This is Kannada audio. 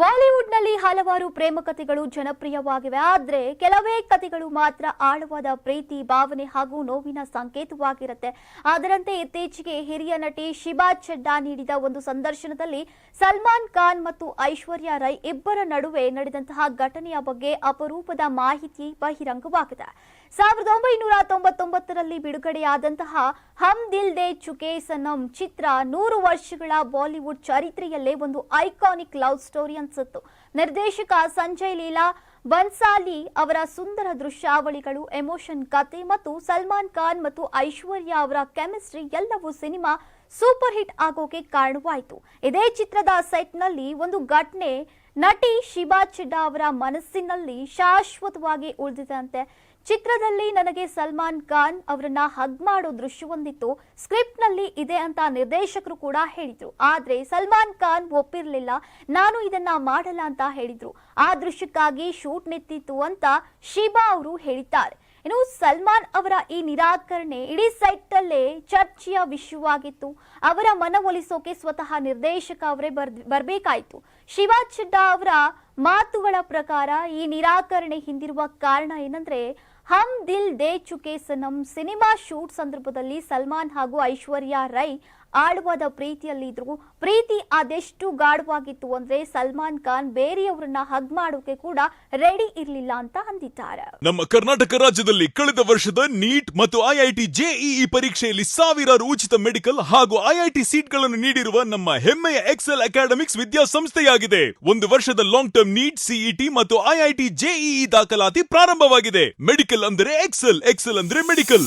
ಬಾಲಿವುಡ್ನಲ್ಲಿ ಹಲವಾರು ಪ್ರೇಮ ಕಥೆಗಳು ಜನಪ್ರಿಯವಾಗಿವೆ, ಆದರೆ ಕೆಲವೇ ಕಥೆಗಳು ಮಾತ್ರ ಆಳವಾದ ಪ್ರೀತಿ, ಭಾವನೆ ಹಾಗೂ ನೋವಿನ ಸಂಕೇತವಾಗಿರುತ್ತೆ. ಅದರಂತೆ ಇತ್ತೀಚೆಗೆ ಹಿರಿಯ ನಟಿ ಶಿಬಾ ಚಡ್ಡಾ ನೀಡಿದ ಒಂದು ಸಂದರ್ಶನದಲ್ಲಿ ಸಲ್ಮಾನ್ ಖಾನ್ ಮತ್ತು ಐಶ್ವರ್ಯ ರೈ ಇಬ್ಬರ ನಡುವೆ ನಡೆದಂತಹ ಘಟನೆಯ ಬಗ್ಗೆ ಅಪರೂಪದ ಮಾಹಿತಿ ಬಹಿರಂಗವಾಗಿದೆ. ಸಾವಿರದ ಒಂಬೈನೂರ ತೊಂಬತ್ತೊಂಬತ್ತರಲ್ಲಿ ಬಿಡುಗಡೆಯಾದಂತಹ ಹಮ್ ದಿಲ್ ದೇ ಚುಕೆ ಸನಂ ಚಿತ್ರ ನೂರು ವರ್ಷಗಳ ಬಾಲಿವುಡ್ ಚರಿತ್ರೆಯಲ್ಲೇ ಒಂದು ಐಕಾನಿಕ್ ಲವ್ ಸ್ಟೋರಿ ಅನ್ಸುತ್ತು ನಿರ್ದೇಶಕ ಸಂಜಯ್ ಲೀಲಾ, ಬನ್ಸಾಲಿ ಅವರ ಸುಂದರ ದೃಶ್ಯಾವಳಿಗಳು, ಎಮೋಷನ್ ಕತೆ ಮತ್ತು ಸಲ್ಮಾನ್ ಖಾನ್ ಮತ್ತು ಐಶ್ವರ್ಯ ಅವರ ಕೆಮಿಸ್ಟ್ರಿ ಎಲ್ಲವೂ ಸಿನಿಮಾ ಸೂಪರ್ ಹಿಟ್ ಆಗೋಕೆ ಕಾರಣವಾಯಿತು. ಇದೇ ಚಿತ್ರದ ಸೆಟ್ನಲ್ಲಿ ಒಂದು ಘಟನೆ ನಟಿ ಶಿಬಾ ಚಿಡ್ಡಾ ಅವರ ಮನಸ್ಸಿನಲ್ಲಿ ಶಾಶ್ವತವಾಗಿ ಉಳಿದಿದಂತೆ ಚಿತ್ರದಲ್ಲಿ ನನಗೆ ಸಲ್ಮಾನ್ ಖಾನ್ ಅವರನ್ನ ಹಗ್ ಮಾಡೋ ದೃಶ್ಯವೊಂದಿತ್ತು ಸ್ಕ್ರಿಪ್ಟ್ನಲ್ಲಿ ಇದೆ ಅಂತ ನಿರ್ದೇಶಕರು ಕೂಡ ಹೇಳಿದ್ರು. ಆದ್ರೆ ಸಲ್ಮಾನ್ ಖಾನ್ ಒಪ್ಪಿರ್ಲಿಲ್ಲ. ನಾನು ಇದನ್ನ ಮಾಡಲ್ಲ ಅಂತ ಹೇಳಿದ್ರು. ಆ ದೃಶ್ಯಕ್ಕಾಗಿ ಶೂಟ್ ನಿಂತಿತ್ತು ಅಂತ ಶಿಬಾ ಅವರು ಹೇಳಿದ್ದಾರೆ. ಇನ್ನು ಸಲ್ಮಾನ್ ಅವರ ಈ ನಿರಾಕರಣೆ ಇಡೀ ಸೈಟ್ ಅಲ್ಲೇ ಚರ್ಚೆಯ ವಿಷಯವಾಗಿತ್ತು ಅವರ ಮನವೊಲಿಸೋಕೆ ಸ್ವತಃ ನಿರ್ದೇಶಕ ಅವರೇ ಬರ್ ಬರ್ಬೇಕಾಯ್ತು. ಶಿವಾ ಚಿಡ್ಡಾ ಅವರ ಮಾತುಗಳ ಪ್ರಕಾರ ಈ ನಿರಾಕರಣೆ ಹಿಂದಿರುವ ಕಾರಣ ಏನಂದ್ರೆ, ಹಮ್ ದಿಲ್ ದೇ ಚುಕೆ ಸನಂ ಸಿನಿಮಾ ಶೂಟ್ ಸಂದರ್ಭದಲ್ಲಿ ಸಲ್ಮಾನ್ ಹಾಗೂ ಐಶ್ವರ್ಯ ರೈ ಆಳವಾದ ಪ್ರೀತಿಯಲ್ಲಿದ್ರು ಪ್ರೀತಿ ಅದೆಷ್ಟು ಗಾಢವಾಗಿತ್ತು ಅಂದ್ರೆ ಸಲ್ಮಾನ್ ಖಾನ್ ಬೇರೆಯವರನ್ನ ಹಗ್ ಮಾಡೋಕೆ ಕೂಡ ರೆಡಿ ಇರ್ಲಿಲ್ಲ ಅಂತ ಅಂದಿದ್ದಾರೆ. ನಮ್ಮ ಕರ್ನಾಟಕ ರಾಜ್ಯದಲ್ಲಿ ಕಳೆದ ವರ್ಷದ ನೀಟ್ ಮತ್ತು ಐಐಟಿ ಜೆಇಇ ಪರೀಕ್ಷೆಯಲ್ಲಿ ಸಾವಿರಾರು ಉಚಿತ ಮೆಡಿಕಲ್ ಹಾಗೂ ಐಐಟಿ ಸೀಟ್ಗಳನ್ನು ನೀಡಿರುವ ನಮ್ಮ ಹೆಮ್ಮೆಯ ಎಕ್ಸೆಲ್ ಅಕಾಡೆಮಿಕ್ಸ್ ವಿದ್ಯಾಸಂಸ್ಥೆಯಾಗಿದೆ. ಒಂದು ವರ್ಷದ ಲಾಂಗ್ ಟರ್ಮ್ ನೀಟ್ ಸಿಇಟಿ ಮತ್ತು ಐಐಟಿ ಜೆಇಇ ದಾಖಲಾತಿ ಪ್ರಾರಂಭವಾಗಿದೆ. ಮೆಡಿಕಲ್ ಅಂದರೆ ಎಕ್ಸೆಲ್ ಎಕ್ಸೆಲ್ ಅಂದ್ರೆ ಮೆಡಿಕಲ್